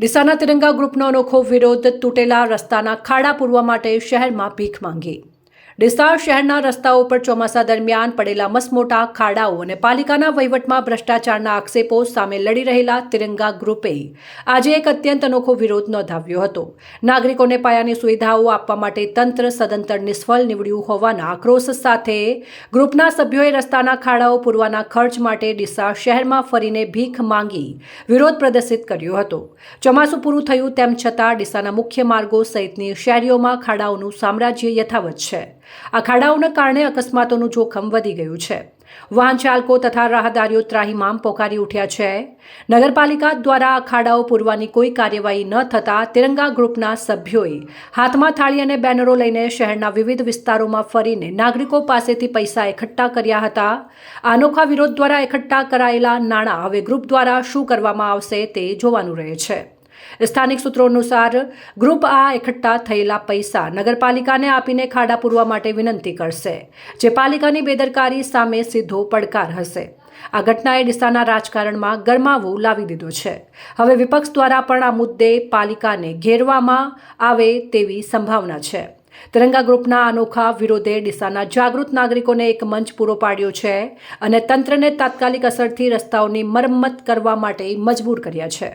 ડીસાના તિરંગા ગ્રુપનો અનોખો વિરોધ તૂટેલા રસ્તાના ખાડા પૂરવા માટે શહેરમાં ભીખ માંગી. ડીસા શહેરના રસ્તાઓ પર ચોમાસા દરમિયાન પડેલા મસમોટા ખાડાઓ અને પાલિકાના વહીવટમાં ભ્રષ્ટાચારના આક્ષેપો સામે લડી રહેલા તિરંગા ગ્રુપે આજે એક અત્યંત અનોખો વિરોધ નોંધાવ્યો હતો. નાગરિકોને પાયાની સુવિધાઓ આપવા માટે તંત્ર સદંતર નિષ્ફળ નીવડ્યું હોવાના આક્રોશ સાથે ગ્રુપના સભ્યોએ રસ્તાના ખાડાઓ પૂરવાના ખર્ચ માટે ડીસા શહેરમાં ફરીને ભીખ માંગી વિરોધ પ્રદર્શિત કર્યો હતો. ચોમાસું પૂરું થયું તેમ છતાં ડીસાના મુખ્ય માર્ગો સહિતની શહેરીઓમાં ખાડાઓનું સામ્રાજ્ય યથાવત છે. આ ખાડાઓના કારણે અકસ્માતોનું જોખમ વધી ગયું છે. વાહન ચાલકો તથા રાહદારીઓ ત્રાહીમામ પોકારી ઉઠ્યા છે. નગરપાલિકા દ્વારા આ ખાડાઓ પૂરવાની કોઈ કાર્યવાહી ન થતાં તિરંગા ગ્રુપના સભ્યોએ હાથમાં થાળી અને બેનરો લઈને શહેરના વિવિધ વિસ્તારોમાં ફરીને નાગરિકો પાસેથી પૈસા એકઠા કર્યા હતા. અનોખા વિરોધ દ્વારા એકઠા કરાયેલા નાણાં હવે ગ્રુપ દ્વારા શું કરવામાં આવશે તે જોવાનું રહે છે. સ્થાનિક સૂત્રો અનુસાર ગ્રુપ આ એકઠા થયેલા પૈસા નગરપાલિકાને આપીને ખાડા પૂરવા માટે વિનંતી કરશે, જે પાલિકાની બેદરકારી સામે સીધો પડકાર હશે. આ ઘટનાએ ડીસાના રાજકારણમાં ગરમાવો લાવી દીધો છે. હવે વિપક્ષ દ્વારા પણ આ મુદ્દે પાલિકાને ઘેરવામાં આવે તેવી સંભાવના છે. તિરંગા ગ્રુપના અનોખા વિરોધે ડીસાના જાગૃત નાગરિકોને એક મંચ પૂરો પાડ્યો છે અને તંત્રને તાત્કાલિક અસરથી રસ્તાઓની મરમ્મત કરવા માટે મજબૂર કર્યા છે.